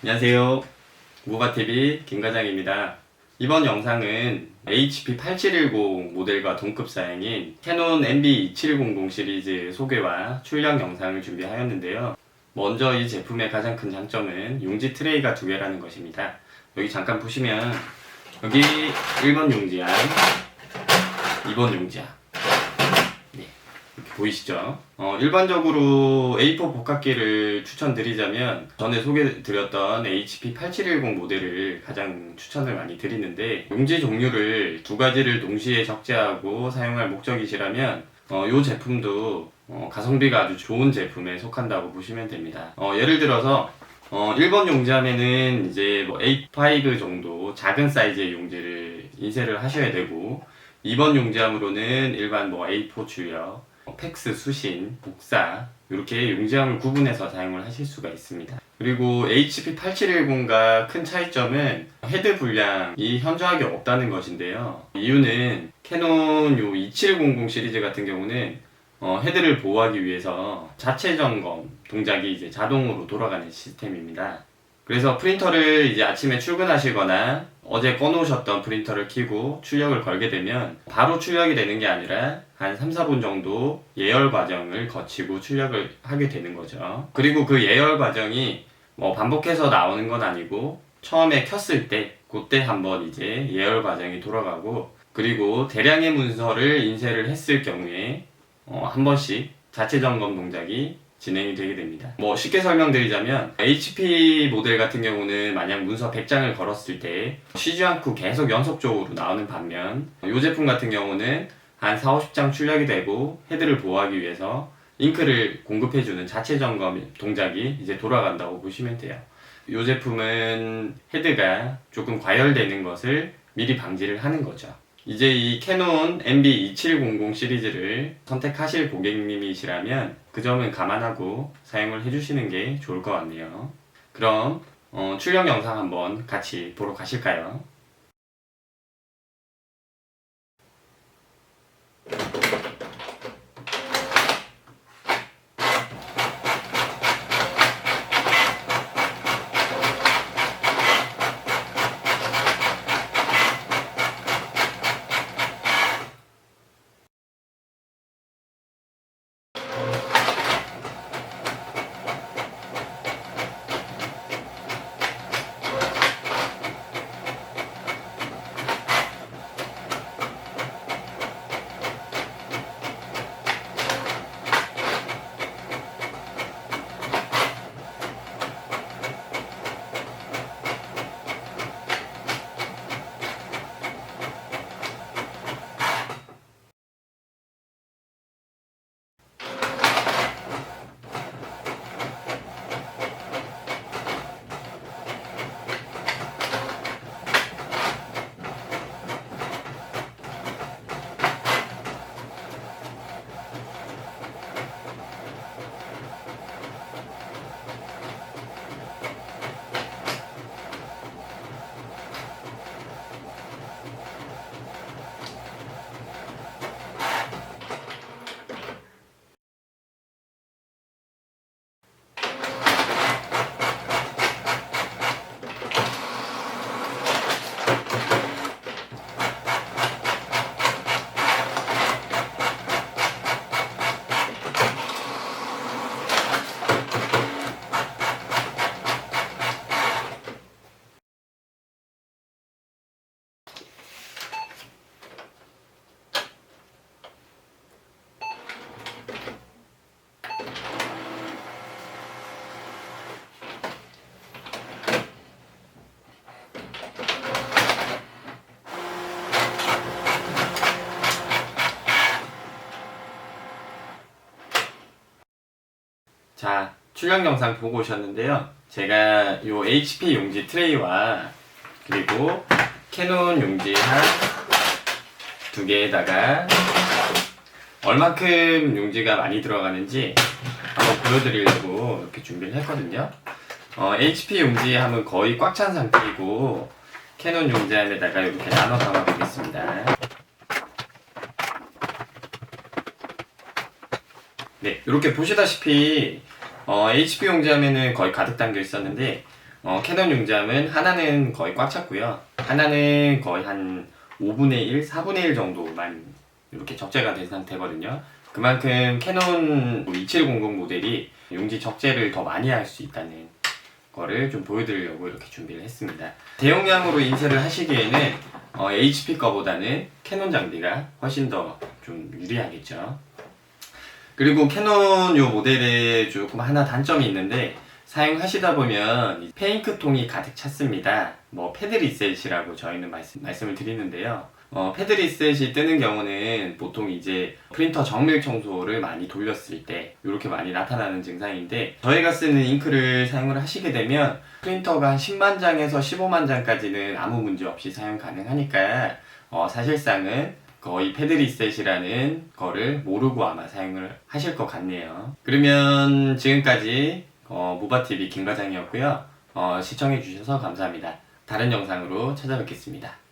안녕하세요. 무바TV 김과장입니다. 이번 영상은 HP8710 모델과 동급 사양인 캐논 MB2700 시리즈 소개와 출력 영상을 준비하였는데요. 먼저 이 제품의 가장 큰 장점은 용지 트레이가 두 개라는 것입니다. 여기 잠깐 보시면 여기 1번 용지암, 2번 용지암 네, 이렇게 보이시죠? 어, 일반적으로 A4 복합기를 추천드리자면 전에 소개드렸던 HP8710 모델을 가장 추천을 많이 드리는데 용지 종류를 두 가지를 동시에 적재하고 사용할 목적이시라면 어, 이 제품도 어, 가성비가 아주 좋은 제품에 속한다고 보시면 됩니다. 어, 예를 들어서 어, 1번 용지하면은 이제 뭐 A5 정도 작은 사이즈의 용지를 인쇄를 하셔야 되고 2번 용지함으로는 일반 뭐 A4 출력, 뭐 팩스 수신, 복사 이렇게 용지함을 구분해서 사용을 하실 수가 있습니다. 그리고 HP8710과 큰 차이점은 헤드 분량이 현저하게 없다는 것인데요. 이유는 캐논 요 2700 시리즈 같은 경우는 어, 헤드를 보호하기 위해서 자체 점검 동작이 이제 자동으로 돌아가는 시스템입니다. 그래서 프린터를 이제 아침에 출근하시거나 어제 꺼놓으셨던 프린터를 켜고 출력을 걸게 되면 바로 출력이 되는 게 아니라 한 3, 4분 정도 예열 과정을 거치고 출력을 하게 되는 거죠. 그리고 그 예열 과정이 뭐 반복해서 나오는 건 아니고 처음에 켰을 때 그때 한번 이제 예열 과정이 돌아가고 그리고 대량의 문서를 인쇄를 했을 경우에 어, 한 번씩 자체 점검 동작이 진행이 되게 됩니다. 뭐 쉽게 설명드리자면 HP 모델 같은 경우는 만약 문서 100장을 걸었을 때 쉬지 않고 계속 연속적으로 나오는 반면 이 제품 같은 경우는 한 4, 50장 출력이 되고 헤드를 보호하기 위해서 잉크를 공급해주는 자체 점검 동작이 이제 돌아간다고 보시면 돼요. 이 제품은 헤드가 조금 과열되는 것을 미리 방지를 하는 거죠. 이제 이 캐논 MB2700 시리즈를 선택하실 고객님이시라면 그 점은 감안하고 사용을 해주시는 게 좋을 것 같네요. 그럼 어, 출력 영상 한번 같이 보러 가실까요? 자, 출력 영상 보고 오셨는데요. 제가 요 HP 용지 트레이와 그리고 캐논 용지 한 두 개에다가 얼만큼 용지가 많이 들어가는지 한번 보여드리려고 이렇게 준비를 했거든요. 어, HP 용지 함은 거의 꽉 찬 상태이고 캐논 용지 함에다가 이렇게 나눠 담아 보겠습니다. 네, 이렇게 보시다시피 어, HP 용지함에는 거의 가득 담겨 있었는데 어, 캐논 용잠은 하나는 거의 꽉 찼고요. 하나는 거의 한 5분의 1, 4분의 1 정도만 이렇게 적재가 된 상태거든요. 그만큼 캐논 2700 모델이 용지 적재를 더 많이 할 수 있다는 거를 좀 보여드리려고 이렇게 준비를 했습니다. 대용량으로 인쇄를 하시기에는 어, HP 거보다는 캐논 장비가 훨씬 더 좀 유리하겠죠. 그리고 캐논 요 모델에 조금 하나 단점이 있는데 사용하시다 보면 이 페잉크통이 가득 찼습니다. 뭐 패드 리셋이라고 저희는 말씀, 말씀을 드리는데요. 어, 패드 리셋이 뜨는 경우는 보통 이제 프린터 정밀 청소를 많이 돌렸을 때 이렇게 많이 나타나는 증상인데 저희가 쓰는 잉크를 사용을 하시게 되면 프린터가 한 10만 장에서 15만 장까지는 아무 문제 없이 사용 가능하니까 어, 사실상은 거의 패드 리셋이라는 거를 모르고 아마 사용을 하실 것 같네요. 그러면 지금까지 어, 무바TV 김과장이었고요. 어, 시청해주셔서 감사합니다. 다른 영상으로 찾아뵙겠습니다.